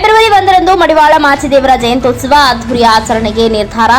February ಒಂದರಂದು ಮಡಿವಾಳ ಮಾಚಿದೇವರ ಜಯಂತ್ಯೋತ್ಸವ ಅದ್ದೂರಿ ಆಚರಣೆಗೆ ನಿರ್ಧಾರ.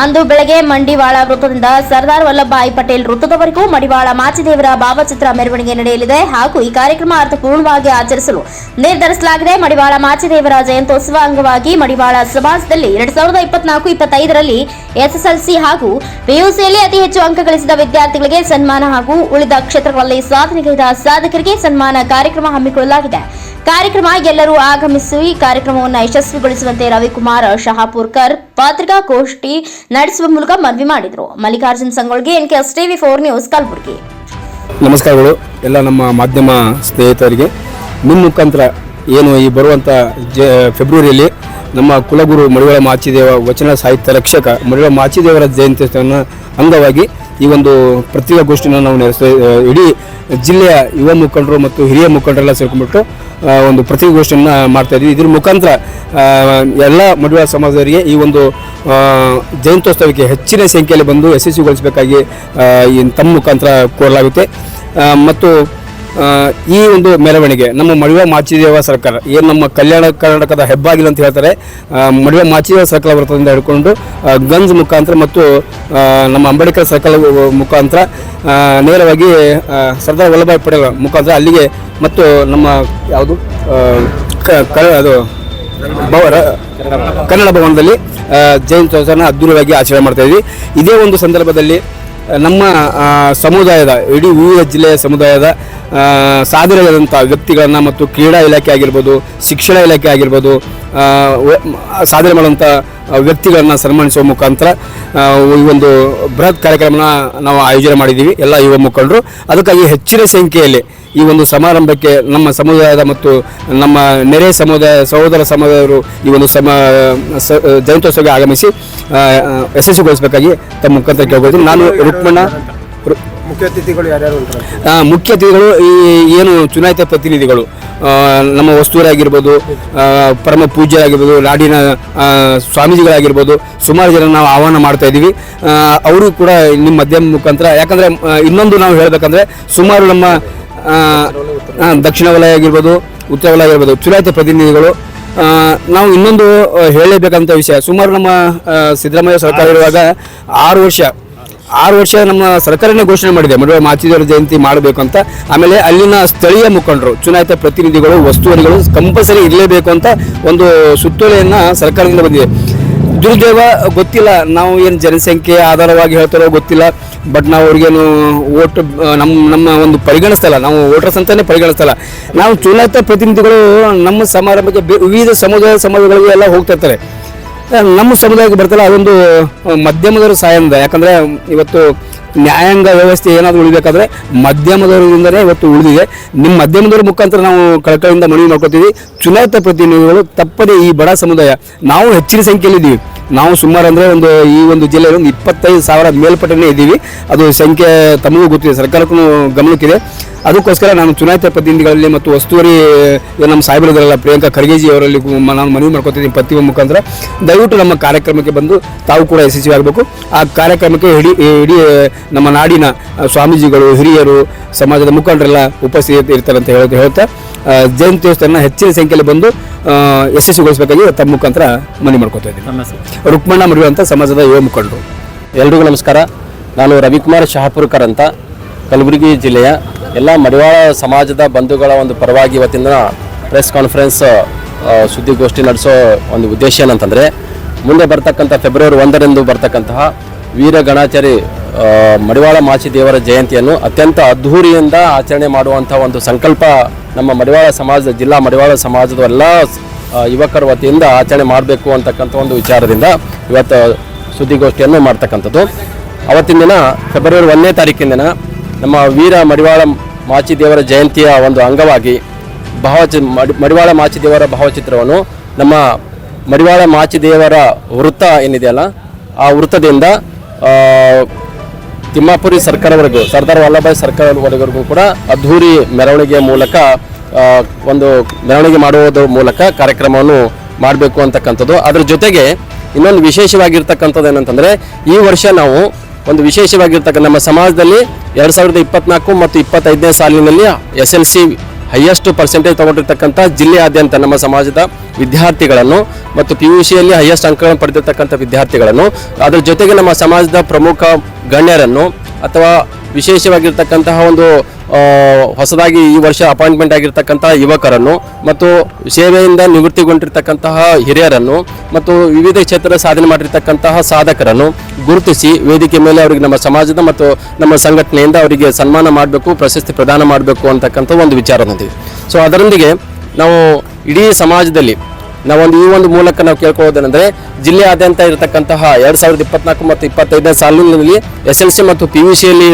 ಅಂದು ಬೆಳಗ್ಗೆ ಮಂಡಿವಾಳ ವೃತ್ತದಿಂದ ಸರ್ದಾರ್ ವಲ್ಲಭಭಾಯಿ ಪಟೇಲ್ ವೃತ್ತದವರೆಗೂ ಮಡಿವಾಳ ಮಾಚಿದೇವರ ಭಾವಚಿತ್ರ ಮೆರವಣಿಗೆ ನಡೆಯಲಿದೆ ಹಾಗೂ ಈ ಕಾರ್ಯಕ್ರಮ ಅರ್ಥಪೂರ್ಣವಾಗಿ ಆಚರಿಸಲು ನಿರ್ಧರಿಸಲಾಗಿದೆ. ಮಡಿವಾಳ ಮಾಚಿದೇವರ ಜಯಂತ್ಯೋತ್ಸವ ಅಂಗವಾಗಿ ಮಡಿವಾಳ ಸಮಾಜದಲ್ಲಿ ಎರಡ್ ಸಾವಿರದ ಇಪ್ಪತ್ನಾಲ್ಕು ಇಪ್ಪತ್ತೈದರಲ್ಲಿ ಎಸ್ಎಸ್ಎಲ್ಸಿ ಹಾಗೂ ಪಿಯುಸಿಯಲ್ಲಿ ಅತಿ ಹೆಚ್ಚು ಅಂಕ ಗಳಿಸಿದ ವಿದ್ಯಾರ್ಥಿಗಳಿಗೆ ಸನ್ಮಾನ ಹಾಗೂ ಉಳಿದ ಕ್ಷೇತ್ರಗಳಲ್ಲಿ ಸಾಧನೆಗೈದ ಸಾಧಕರಿಗೆ ಸನ್ಮಾನ ಕಾರ್ಯಕ್ರಮ ಹಮ್ಮಿಕೊಳ್ಳಲಾಗಿದೆ. ಕಾರ್ಯಕ್ರಮ ಎಲ್ಲರೂ ಆಗಮಿಸಿ ಈ ಕಾರ್ಯಕ್ರಮವನ್ನು ಯಶಸ್ವಿಗೊಳಿಸುವಂತೆ ರವಿಕುಮಾರ್ ಶಹಾಪುರ್ಕರ್ ಪತ್ರಿಕಾಗೋಷ್ಠಿ ನಡೆಸುವ ಮೂಲಕ ಮನವಿ ಮಾಡಿದರು. Mallikarjun Sangolge NKS TV four news, Kalaburagi. ನಮಸ್ಕಾರಗಳು ಎಲ್ಲ ನಮ್ಮ ಮಾಧ್ಯಮ ಸ್ನೇಹಿತರಿಗೆ, ನಿಮ್ಮ ಮುಖಾಂತರ ಏನು ಈ ಬರುವಂಥ ಜ, ಫೆಬ್ರವರಿಯಲ್ಲಿ ನಮ್ಮ ಕುಲಗುರು ಮಡಿವಾಳ ಮಾಚಿದೇವ ವಚನ ಸಾಹಿತ್ಯ ರಕ್ಷಕ ಮಡಿವಾಳ ಮಾಚಿದೇವರ ಜಯಂತಿಯನ್ನು ಅಂಗವಾಗಿ ಈ ಒಂದು ಪತ್ರಿಕಾಗೋಷ್ಠಿನ ನಾವು ನಡೆಸ್ತೇವೆ ಇಡೀ ಜಿಲ್ಲೆಯ ಯುವ ಮುಖಂಡರು ಮತ್ತು ಹಿರಿಯ ಮುಖಂಡರೆಲ್ಲ ಸೇರ್ಕೊಂಡ್ಬಿಟ್ಟು ಒಂದು ಪ್ರತಿಗೋಷ್ಠಿಯನ್ನು ಮಾಡ್ತಾ ಇದ್ವಿ ಇದ್ರ ಮುಖಾಂತರ ಎಲ್ಲ ಮಡಿವಾಳ ಸಮಾಜದವರಿಗೆ ಈ ಒಂದು ಜಯಂತೋತ್ಸವಕ್ಕೆ ಹೆಚ್ಚಿನ ಸಂಖ್ಯೆಯಲ್ಲಿ ಬಂದು ಯಶಸ್ವಿಗೊಳಿಸಬೇಕಾಗಿ ತಮ್ಮ ಮುಖಾಂತರ ಕೋರಲಾಗುತ್ತೆ. ಮತ್ತು ಈ ಒಂದು ಮೆರವಣಿಗೆ, ನಮ್ಮ ಮಡಿವೆ ಮಾಚಿದೇವ ಸರ್ಕಾರ, ಏನು ನಮ್ಮ ಕಲ್ಯಾಣ ಕರ್ನಾಟಕದ ಹೆಬ್ಬಾಗಿಲು ಅಂತ ಹೇಳ್ತಾರೆ ಮಡಿವೆ ಮಾಚಿದೇವ ಸರ್ಕಲ್ ವೃತ್ತದಿಂದ ಹಿಡ್ಕೊಂಡು ಗಂಜ್ ಮುಖಾಂತರ ಮತ್ತು ನಮ್ಮ ಅಂಬೇಡ್ಕರ್ ಸರ್ಕಲ್ ಮುಖಾಂತರ ನೇರವಾಗಿ ಸರ್ದಾರ್ ವಲ್ಲಭಾಯ್ ಪಟೇಲ್ ಮುಖಾಂತರ ಅಲ್ಲಿಗೆ ಮತ್ತು ನಮ್ಮ ಯಾವುದು ಅದು ಕನ್ನಡ ಭವನದಲ್ಲಿ ಜಯಂತ್ಯೋತ್ಸವನ ಅದ್ದೂರಿಯಾಗಿ ಆಚರಣೆ ಮಾಡ್ತಾ ಇದ್ವಿ. ಇದೇ ಒಂದು ಸಂದರ್ಭದಲ್ಲಿ ನಮ್ಮ ಸಮುದಾಯದ, ಇಡೀ ವಿವಿಧ ಜಿಲ್ಲೆಯ ಸಮುದಾಯದ ಸಾಧನೆಗಳಾದಂಥ ವ್ಯಕ್ತಿಗಳನ್ನು ಮತ್ತು ಕ್ರೀಡಾ ಇಲಾಖೆ ಆಗಿರ್ಬೋದು, ಶಿಕ್ಷಣ ಇಲಾಖೆ ಆಗಿರ್ಬೋದು ಸಾಧನೆ ಮಾಡುವಂಥ ವ್ಯಕ್ತಿಗಳನ್ನು ಸನ್ಮಾನಿಸುವ ಮುಖಾಂತರ ಈ ಒಂದು ಬೃಹತ್ ಕಾರ್ಯಕ್ರಮನ ನಾವು ಆಯೋಜನೆ ಮಾಡಿದ್ದೀವಿ, ಎಲ್ಲ ಯುವ ಮುಖಂಡರು. ಅದಕ್ಕಾಗಿ ಹೆಚ್ಚಿನ ಸಂಖ್ಯೆಯಲ್ಲಿ ಈ ಒಂದು ಸಮಾರಂಭಕ್ಕೆ ನಮ್ಮ ಸಮುದಾಯದ ಮತ್ತು ನಮ್ಮ ನೆರೆ ಸಮುದಾಯ, ಸಹೋದರ ಸಮುದಾಯರು ಈ ಒಂದು ಸಮ ಜಯಂತ್ಯೋತ್ಸವಕ್ಕೆ ಆಗಮಿಸಿ ಯಶಸ್ವಿಗೊಳಿಸಬೇಕಾಗಿ ತಮ್ಮ ಮುಖಾಂತರ ಕೇಳ್ಕೊಳ್ತೀನಿ. ನಾನು ರುಕ್ಮಣ್ಣ ಮುಖ್ಯ ಅತಿಥಿಗಳು ಯಾರ್ಯಾರು ಮುಖ್ಯ ಅತಿಥಿಗಳು ಈ ಏನು ಚುನಾಯಿತ ಪ್ರತಿನಿಧಿಗಳು ನಮ್ಮ ವಸ್ತುವರಾಗಿರ್ಬೋದು ಆ, ಪರಮ ಪೂಜ್ಯರಾಗಿರ್ಬೋದು ನಾಡಿನ ಸ್ವಾಮೀಜಿಗಳಾಗಿರ್ಬೋದು ಸುಮಾರು ಜನ ನಾವು ಆಹ್ವಾನ ಮಾಡ್ತಾ ಇದ್ದೀವಿ. ಅವರು ಕೂಡ ನಿಮ್ಮ ಮಧ್ಯಮ ಮುಖಾಂತರ ಯಾಕಂದರೆ ಇನ್ನೊಂದು ನಾವು ಹೇಳಬೇಕಂದ್ರೆ ಸುಮಾರು ನಮ್ಮ ದಕ್ಷಿಣ ವಲಯ ಆಗಿರ್ಬೋದು ಉತ್ತರ ವಲಯ ಆಗಿರ್ಬೋದು ಚುನಾಯಿತ ಪ್ರತಿನಿಧಿಗಳು ನಾವು ಇನ್ನೊಂದು ಹೇಳಲೇಬೇಕಂತ ವಿಷಯ. ಸುಮಾರು ನಮ್ಮ ಸಿದ್ದರಾಮಯ್ಯ ಸರ್ಕಾರ ಇರುವಾಗ ಆರು ವರ್ಷ ಆರು ವರ್ಷ ನಮ್ಮ ಸರ್ಕಾರನೇ ಘೋಷಣೆ ಮಾಡಿದೆ ಮಡಿವಾಳ ಮಾಚಿದೇವರ ಜಯಂತಿ ಮಾಡಬೇಕು ಅಂತ. ಆಮೇಲೆ ಅಲ್ಲಿನ ಸ್ಥಳೀಯ ಮುಖಂಡರು, ಚುನಾಯಿತ ಪ್ರತಿನಿಧಿಗಳು, ವಸ್ತುವರಿಗಳು ಕಂಪಲ್ಸರಿ ಇರಲೇಬೇಕು ಅಂತ ಒಂದು ಸುತ್ತೋಲೆಯನ್ನು ಸರ್ಕಾರದಿಂದ ಬಂದಿದೆ. ದುರ್ದೈವ ಗೊತ್ತಿಲ್ಲ, ನಾವು ಏನು ಜನಸಂಖ್ಯೆ ಆಧಾರವಾಗಿ ಹೇಳ್ತಾರೋ ಗೊತ್ತಿಲ್ಲ ಬಟ್ ನಾವು ಅವ್ರಿಗೇನು ಓಟ್ ನಮ್ಮ ನಮ್ಮ ಒಂದು ಪರಿಗಣಿಸ್ತಲ್ಲ ನಾವು ವೋಟರ್ಸ್ ಅಂತಲೇ ಪರಿಗಣಿಸ್ತಲ್ಲ ನಾವು ಚುನಾಯಿತ ಪ್ರತಿನಿಧಿಗಳು ನಮ್ಮ ಸಮಾರಂಭಕ್ಕೆ ವಿವಿಧ ಸಮುದಾಯ ಸಮಾಜಗಳಿಗೆ ಎಲ್ಲ ಹೋಗ್ತಾ ಇರ್ತಾರೆ. ನಮ್ಮ ಸಮುದಾಯಕ್ಕೆ ಬರ್ತಲ್ಲ, ಅದೊಂದು ಮಧ್ಯಮದವರು ಸಾಯಂದ ಯಾಕಂದ್ರೆ, ಇವತ್ತು ನ್ಯಾಯಾಂಗ ವ್ಯವಸ್ಥೆ ಏನಾದರೂ ಉಳಿಬೇಕಾದ್ರೆ ಮಧ್ಯಮದವರಿಂದಲೇ ಇವತ್ತು ಉಳಿದಿದೆ. ನಿಮ್ಮ ಮಧ್ಯಮದವರ ಮುಖಾಂತರ ನಾವು ಕಳಕಳಿಯಿಂದ ಮನವಿ ಮಾಡ್ಕೋತೀವಿ. ಚುನಾಯಿತ ಪ್ರತಿನಿಧಿಗಳು ತಪ್ಪದೇ ಈ ಬಡ ಸಮುದಾಯ. ನಾವು ಹೆಚ್ಚಿನ ಸಂಖ್ಯೆಯಲ್ಲಿದ್ದೀವಿ. ನಾವು ಸುಮಾರು ಅಂದರೆ ಒಂದು, ಈ ಒಂದು ಜಿಲ್ಲೆಯಲ್ಲಿ ಒಂದು ಇಪ್ಪತ್ತೈದು ಸಾವಿರ ಮೇಲ್ಪಟ್ಟನೇ ಇದ್ದೀವಿ. ಅದು ಸಂಖ್ಯೆ ತಮಗೂ ಗೊತ್ತಿದೆ. ಸರ್ಕಾರಕ್ಕೂ ಗಮನಕ್ಕಿದೆ. ಅದಕ್ಕೋಸ್ಕರ ನಾನು ಚುನಾಯಿತ ಪ್ರತಿನಿಧಿಗಳಲ್ಲಿ ಮತ್ತು ವಸ್ತುವರಿ ನಮ್ಮ ಸಾಹೇಬರಿದಾರಲ್ಲ ಪ್ರಿಯಾಂಕಾ ಖರ್ಗೆಜಿ ಅವರಲ್ಲಿ ನಾನು ಮನವಿ ಮಾಡ್ಕೊತಿದ್ದೀನಿ ಪತ್ರಿಕೆ ಮುಖಾಂತರ. ದಯವಿಟ್ಟು ನಮ್ಮ ಕಾರ್ಯಕ್ರಮಕ್ಕೆ ಬಂದು ತಾವು ಕೂಡ ಯಶಸ್ವಿ ಆಗಬೇಕು. ಆ ಕಾರ್ಯಕ್ರಮಕ್ಕೆ ಇಡೀ ಇಡೀ ನಮ್ಮ ನಾಡಿನ ಸ್ವಾಮೀಜಿಗಳು ಹಿರಿಯರು ಸಮಾಜದ ಮುಖಂಡರೆಲ್ಲ ಉಪಸ್ಥಿತಿ ಇರ್ತಾರೆ ಅಂತ ಹೇಳೋದು ಹೇಳ್ತಾ ಜಯಂತಿ ದೇವಸ್ಥಾನ ಹೆಚ್ಚಿನ ಸಂಖ್ಯೆಯಲ್ಲಿ ಬಂದು ಯಶಸ್ವಿಗೊಳಿಸಬೇಕಾಗಿ ತಮ್ಮ ಮುಖಾಂತರ ಮನವಿ ಮಾಡ್ಕೊತಾ ಇದ್ದೀನಿ. ರುಕ್ಮಣ್ಣ ಮರಿಯುವ ಅಂತ ಸಮಾಜದ ಯುವ ಮುಖಂಡರು. ಎಲ್ರಿಗೂ ನಮಸ್ಕಾರ. ನಾನು ರವಿಕುಮಾರ್ ಶಹಾಪುರ್ಕರ್ ಅಂತ ಕಲಬುರಗಿ ಜಿಲ್ಲೆಯ ಎಲ್ಲ ಮಡಿವಾಳ ಸಮಾಜದ ಬಂಧುಗಳ ಒಂದು ಪರವಾಗಿ ಇವತ್ತಿನ ಪ್ರೆಸ್ ಕಾನ್ಫರೆನ್ಸ್ ಸುದ್ದಿಗೋಷ್ಠಿ ನಡೆಸೋ ಒಂದು ಉದ್ದೇಶ ಏನಂತಂದರೆ, ಮುಂದೆ ಬರ್ತಕ್ಕಂಥ ಫೆಬ್ರವರಿ ಒಂದರಂದು ಬರ್ತಕ್ಕಂತಹ ವೀರ ಗಣಾಚಾರಿ ಮಡಿವಾಳ ಮಾಚಿ ದೇವರ ಜಯಂತಿಯನ್ನು ಅತ್ಯಂತ ಅದ್ಧೂರಿಯಿಂದ ಆಚರಣೆ ಮಾಡುವಂಥ ಒಂದು ಸಂಕಲ್ಪ ನಮ್ಮ ಮಡಿವಾಳ ಸಮಾಜದ, ಜಿಲ್ಲಾ ಮಡಿವಾಳ ಸಮಾಜದ ಎಲ್ಲ ಯುವಕರ ವತಿಯಿಂದ ಆಚರಣೆ ಮಾಡಬೇಕು ಅಂತಕ್ಕಂಥ ಒಂದು ವಿಚಾರದಿಂದ ಇವತ್ತು ಸುದ್ದಿಗೋಷ್ಠಿಯನ್ನು ಮಾಡ್ತಕ್ಕಂಥದ್ದು. ಅವತ್ತಿನ ದಿನ ಫೆಬ್ರವರಿ ಒಂದನೇ ತಾರೀಕಿನ ದಿನ ನಮ್ಮ ವೀರ ಮಡಿವಾಳ ಮಾಚಿದೇವರ ಜಯಂತಿಯ ಒಂದು ಅಂಗವಾಗಿ ಭಾವಚಿ ಮಡಿ, ಮಡಿವಾಳ ಮಾಚಿದೇವರ ಭಾವಚಿತ್ರವನ್ನು ನಮ್ಮ ಮಡಿವಾಳ ಮಾಚಿದೇವರ ವೃತ್ತ ಏನಿದೆಯಲ್ಲ, ಆ ವೃತ್ತದಿಂದ ತಿಮ್ಮಾಪುರಿ ಸರ್ಕಾರವರೆಗೂ, ಸರ್ದಾರ್ ವಲ್ಲಭಾಯಿ ಸರ್ಕಾರವರೆಗೂ ಕೂಡ ಅದ್ಧೂರಿ ಮೆರವಣಿಗೆಯ ಮೂಲಕ ಒಂದು ಮೆರವಣಿಗೆ ಮಾಡುವುದರ ಮೂಲಕ ಕಾರ್ಯಕ್ರಮವನ್ನು ಮಾಡಬೇಕು ಅಂತಕ್ಕಂಥದ್ದು. ಅದರ ಜೊತೆಗೆ ಇನ್ನೊಂದು ವಿಶೇಷವಾಗಿರ್ತಕ್ಕಂಥದ್ದು ಏನಂತಂದರೆ, ಈ ವರ್ಷ ನಾವು ಒಂದು ವಿಶೇಷವಾಗಿರ್ತಕ್ಕಂಥ ನಮ್ಮ ಸಮಾಜದಲ್ಲಿ ಎರಡು ಸಾವಿರದ ಇಪ್ಪತ್ನಾಲ್ಕು ಮತ್ತು ಇಪ್ಪತ್ತೈದನೇ ಸಾಲಿನಲ್ಲಿ S L C highest percentage ತಗೊಂಡಿರ್ತಕ್ಕಂಥ ಜಿಲ್ಲೆಯಾದ್ಯಂತ ನಮ್ಮ ಸಮಾಜದ ವಿದ್ಯಾರ್ಥಿಗಳನ್ನು ಮತ್ತು ಪಿ ಯು ಸಿಯಲ್ಲಿ ಹೈಯೆಸ್ಟ್ ಅಂಕಗಳನ್ನು ಪಡೆದಿರ್ತಕ್ಕಂಥ ವಿದ್ಯಾರ್ಥಿಗಳನ್ನು. ಅದರ ಜೊತೆಗೆ ನಮ್ಮ ಸಮಾಜದ ಪ್ರಮುಖ ಗಣ್ಯರನ್ನು ಅಥವಾ ವಿಶೇಷವಾಗಿರ್ತಕ್ಕಂತಹ ಒಂದು ಹೊಸದಾಗಿ ಈ ವರ್ಷ ಅಪಾಯಿಂಟ್ಮೆಂಟ್ ಆಗಿರ್ತಕ್ಕಂತಹ ಯುವಕರನ್ನು ಮತ್ತು ಸೇವೆಯಿಂದ ನಿವೃತ್ತಿಗೊಂಡಿರ್ತಕ್ಕಂತಹ ಹಿರಿಯರನ್ನು ಮತ್ತು ವಿವಿಧ ಕ್ಷೇತ್ರದ ಸಾಧನೆ ಮಾಡಿರ್ತಕ್ಕಂತಹ ಸಾಧಕರನ್ನು ಗುರುತಿಸಿ ವೇದಿಕೆ ಮೇಲೆ ಅವರಿಗೆ ನಮ್ಮ ಸಮಾಜದ ಮತ್ತು ನಮ್ಮ ಸಂಘಟನೆಯಿಂದ ಅವರಿಗೆ ಸನ್ಮಾನ ಮಾಡಬೇಕು, ಪ್ರಶಸ್ತಿ ಪ್ರದಾನ ಮಾಡಬೇಕು ಅಂತಕ್ಕಂಥ ಒಂದು ವಿಚಾರ ಹೊಂದಿದೆ ಸೊ ಅದರೊಂದಿಗೆ ನಾವು ಇಡೀ ಸಮಾಜದಲ್ಲಿ ನಾವೊಂದು ಈ ಒಂದು ಮೂಲಕ ನಾವು ಕೇಳ್ಕೊಳ್ಳೋದೇನೆಂದರೆ, ಜಿಲ್ಲೆಯಾದ್ಯಂತ ಇರತಕ್ಕಂತಹ ಎರಡು ಸಾವಿರದ ಇಪ್ಪತ್ನಾಲ್ಕು ಮತ್ತು ಇಪ್ಪತ್ತೈದನೇ ಸಾಲಿನಲ್ಲಿ ಎಸ್ ಎಲ್ ಸಿ ಮತ್ತು ಪಿ ಯು ಸಿಯಲ್ಲಿ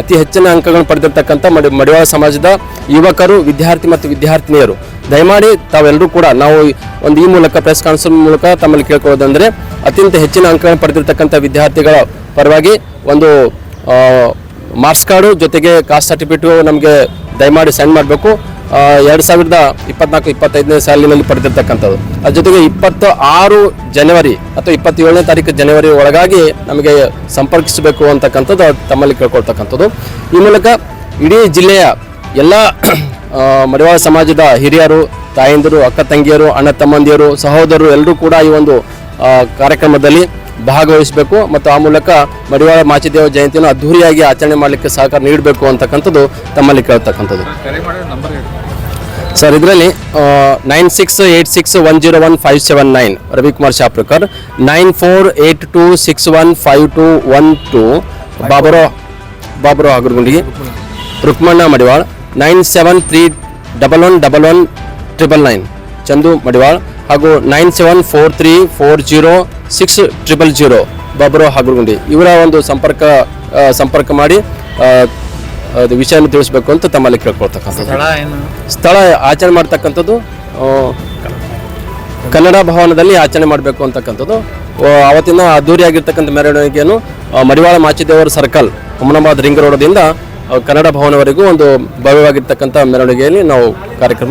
ಅತಿ ಹೆಚ್ಚಿನ ಅಂಕಗಳನ್ನು ಪಡೆದಿರ್ತಕ್ಕಂಥ ಮಡಿ, ಮಡಿವಾಳ ಸಮಾಜದ ಯುವಕರು, ವಿದ್ಯಾರ್ಥಿ ಮತ್ತು ವಿದ್ಯಾರ್ಥಿನಿಯರು. ದಯಮಾಡಿ ತಾವೆಲ್ಲರೂ ಕೂಡ ನಾವು ಒಂದು ಈ ಮೂಲಕ ಪ್ರೆಸ್ ಕಾನ್ಫರೆನ್ಸ್ ಮೂಲಕ ತಮ್ಮಲ್ಲಿ ಕೇಳ್ಕೊಳ್ಳೋದಂದರೆ ಅತ್ಯಂತ ಹೆಚ್ಚಿನ ಅಂಕಗಳನ್ನು ಪಡೆದಿರ್ತಕ್ಕಂಥ ವಿದ್ಯಾರ್ಥಿಗಳ ಪರವಾಗಿ ಒಂದು ಮಾರ್ಕ್ಸ್ ಕಾರ್ಡು ಜೊತೆಗೆ ಕಾಸ್ಟ್ ಸರ್ಟಿಫಿಕೇಟು ನಮಗೆ ದಯಮಾಡಿ ಸೆಂಡ್ ಮಾಡಬೇಕು. ಎರಡು ಸಾವಿರದ ಇಪ್ಪತ್ನಾಲ್ಕು, ಇಪ್ಪತ್ತೈದನೇ ಸಾಲಿನಲ್ಲಿ ಪಡೆದಿರ್ತಕ್ಕಂಥದ್ದು. ಅದ್ರ ಜೊತೆಗೆ ಇಪ್ಪತ್ತು ಆರು ಜನವರಿ ಅಥವಾ ಇಪ್ಪತ್ತೇಳನೇ ತಾರೀಕು ಜನವರಿ ಒಳಗಾಗಿ ನಮಗೆ ಸಂಪರ್ಕಿಸಬೇಕು ಅಂತಕ್ಕಂಥದ್ದು ತಮ್ಮಲ್ಲಿ ಕೇಳ್ಕೊಳ್ತಕ್ಕಂಥದ್ದು. ಈ ಮೂಲಕ ಇಡೀ ಜಿಲ್ಲೆಯ ಎಲ್ಲ ಮಡಿವಾಳ ಸಮಾಜದ ಹಿರಿಯರು, ತಾಯಂದಿರು, ಅಕ್ಕ ತಂಗಿಯರು, ಅಣ್ಣ ತಮ್ಮಂದಿಯರು, ಸಹೋದರರು ಎಲ್ಲರೂ ಕೂಡ ಈ ಒಂದು ಕಾರ್ಯಕ್ರಮದಲ್ಲಿ ಭಾಗವಹಿಸಬೇಕು ಮತ್ತು ಆ ಮೂಲಕ ಮಡಿವಾಳ ಮಾಚಿದೇವ ಜಯಂತಿಯನ್ನು ಅದ್ಧೂರಿಯಾಗಿ ಆಚರಣೆ ಮಾಡಲಿಕ್ಕೆ ಸಹಕಾರ ನೀಡಬೇಕು ಅಂತಕ್ಕಂಥದ್ದು ತಮ್ಮಲ್ಲಿ ಕೇಳ್ತಕ್ಕಂಥದ್ದು. ಸರ್, ಇದರಲ್ಲಿ nine six eight six one zero one five seven nine Ravikumar Shaprakar, nine four eight two six one five two one two ಬಾಬರೋ ಬಾಬರೋ ಆಗುರ್ಗುಂಡಿ Rukmanna Madiwal, nine seven three double one double one triple nine, Chandu Madiwal ಹಾಗೂ nine seven four three four zero six triple zero ಬಾಬರೋ ಹಾಗುರ್ಗುಂಡಿ ಇವರ ಒಂದು ಸಂಪರ್ಕ ಸಂಪರ್ಕ ಮಾಡಿ ಅದು ವಿಷಯನ ತಿಳಿಸ್ಬೇಕು ಅಂತ ತಮ್ಮಲ್ಲಿ ಕೇಳ್ಕೊಳ್ತಕ್ಕಂಥದ್ದು. ಸ್ಥಳ ಆಚರಣೆ ಮಾಡ್ತಕ್ಕಂಥದ್ದು ಕನ್ನಡ ಭವನದಲ್ಲಿ ಆಚರಣೆ ಮಾಡಬೇಕು ಅಂತಕ್ಕಂಥದ್ದು. ಅವತ್ತಿನ ಅದ್ದೂರಿಯಾಗಿರ್ತಕ್ಕಂಥ ಮೆರವಣಿಗೆಯನ್ನು ಮಡಿವಾಳ ಮಾಚಿದೇವರ ಸರ್ಕಲ್ ಹುಮನಾಬಾದ್ ರಿಂಗ್ ರೋಡದಿಂದ ಕನ್ನಡ ಭವನವರೆಗೂ ಒಂದು ಭವ್ಯವಾಗಿರ್ತಕ್ಕಂಥ ಮೆರವಣಿಗೆಯಲ್ಲಿ ನಾವು ಕಾರ್ಯಕ್ರಮ